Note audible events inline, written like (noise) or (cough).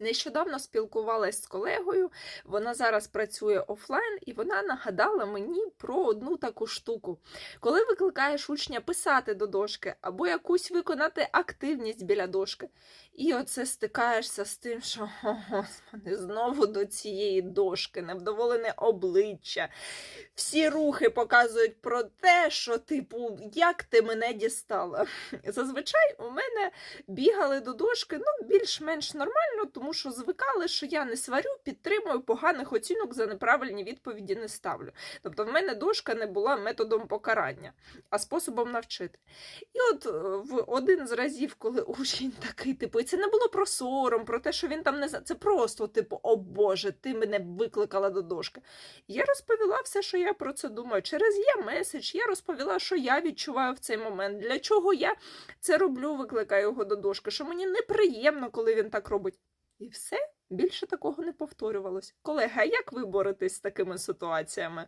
Нещодавно спілкувалась з колегою, вона зараз працює офлайн, і вона нагадала мені про одну таку штуку. Коли викликаєш учня писати до дошки або якусь виконати активність біля дошки, і оце стикаєшся з тим, що (laughs) о, господи, знову до цієї дошки, невдоволене обличчя. Всі рухи показують про те, що, типу, як ти мене дістала. (laughs) Зазвичай у мене бігали до дошки ну, більш-менш нормально, тому що звикали, що я не сварю, підтримую поганих оцінок за неправильні відповіді не ставлю. Тобто, в мене дошка не була методом покарання, а способом навчити. І от е, в один з разів, коли (laughs) учень такий, типу, і це не було про сором, про те, що він там не зна- це просто, типу, о Боже, ти мене викликала до дошки. Я розповіла все, що я про це думаю. Через є меседж, я розповіла, що я відчуваю в цей момент, для чого я це роблю, викликаю його до дошки, що мені неприємно, коли він так робить. І все, більше такого не повторювалось. Колеги, а як ви боретесь з такими ситуаціями?